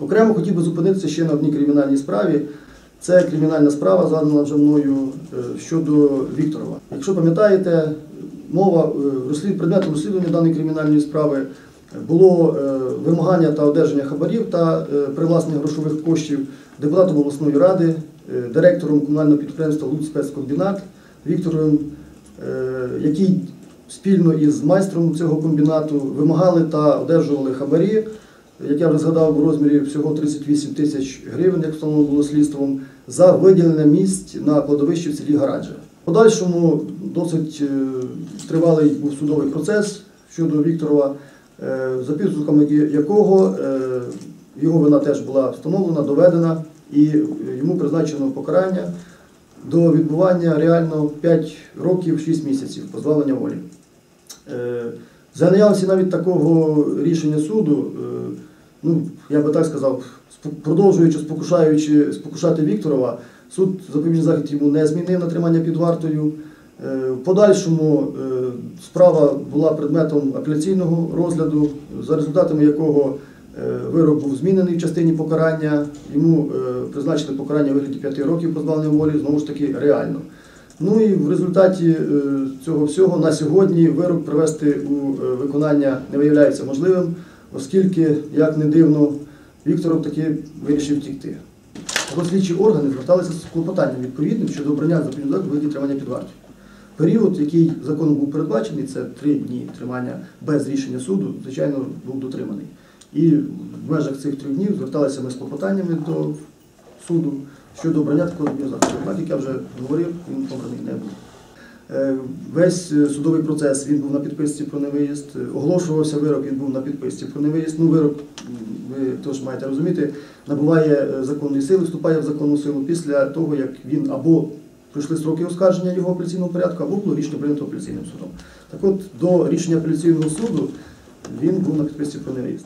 Окремо хотів би зупинитися ще на одній кримінальній справі. Це кримінальна справа, згадана вже мною е, щодо Вікторова. Якщо пам'ятаєте, мова е, предметом розслідування даної кримінальної справи було е, вимагання та одержання хабарів та привласнення грошових коштів депутатом обласної ради, директором комунального підприємства «Луцьспецкомбінат» Віктором, який спільно із майстром цього комбінату вимагали та одержували хабарі, як я вже згадав, у розмірі всього 38 тисяч гривень, як встановлено було слідством, за виділення місць на кладовищі в селі Гараджа. В подальшому досить е, тривалий був судовий процес щодо Вікторова, е, за підсумками якого е, його вина теж була встановлена, доведена, і йому призначено покарання до відбування реально 5 років 6 місяців позбавлення волі. За навіть такого рішення суду, е, ну, я би так сказав, продовжуючи спокушаючи, спокушати Вікторова, суд запобіжний захід йому не змінив на тримання під вартою. Е, В подальшому е, справа була предметом апеляційного розгляду, за результатами якого вирок був змінений в частині покарання. Йому призначили покарання у вигляді 5 років позбавлення волі, знову ж таки, реально. Ну і в результаті е, цього всього на сьогодні вирок привести у е, виконання не виявляється можливим, оскільки, як не дивно, Вікторов таки вирішив. Його слідчі органи зверталися з клопотанням відповідним щодо обрання запобіжного заходу вигляді тримання під вартою. Період, який законом був передбачений, це три дні тримання без рішення суду, звичайно, був дотриманий. І в межах цих трьох днів зверталися ми з клопотаннями до суду щодо обрання такого заходу. Однак, як я вже говорив, він обраний не був. Е, Весь е, судовий процес він був на підписці про невиїзд. Е, Оголошувався вирок, він був на підписці про невиїзд. Ну, вирок, ви теж маєте розуміти, набуває законної сили, вступає в законну силу після того, як він або пройшли строки оскарження його апеляційного порядку, або було рішення прийнято апеляційним судом. Так от, до рішення апеляційного суду він був на підписці про невиїзд.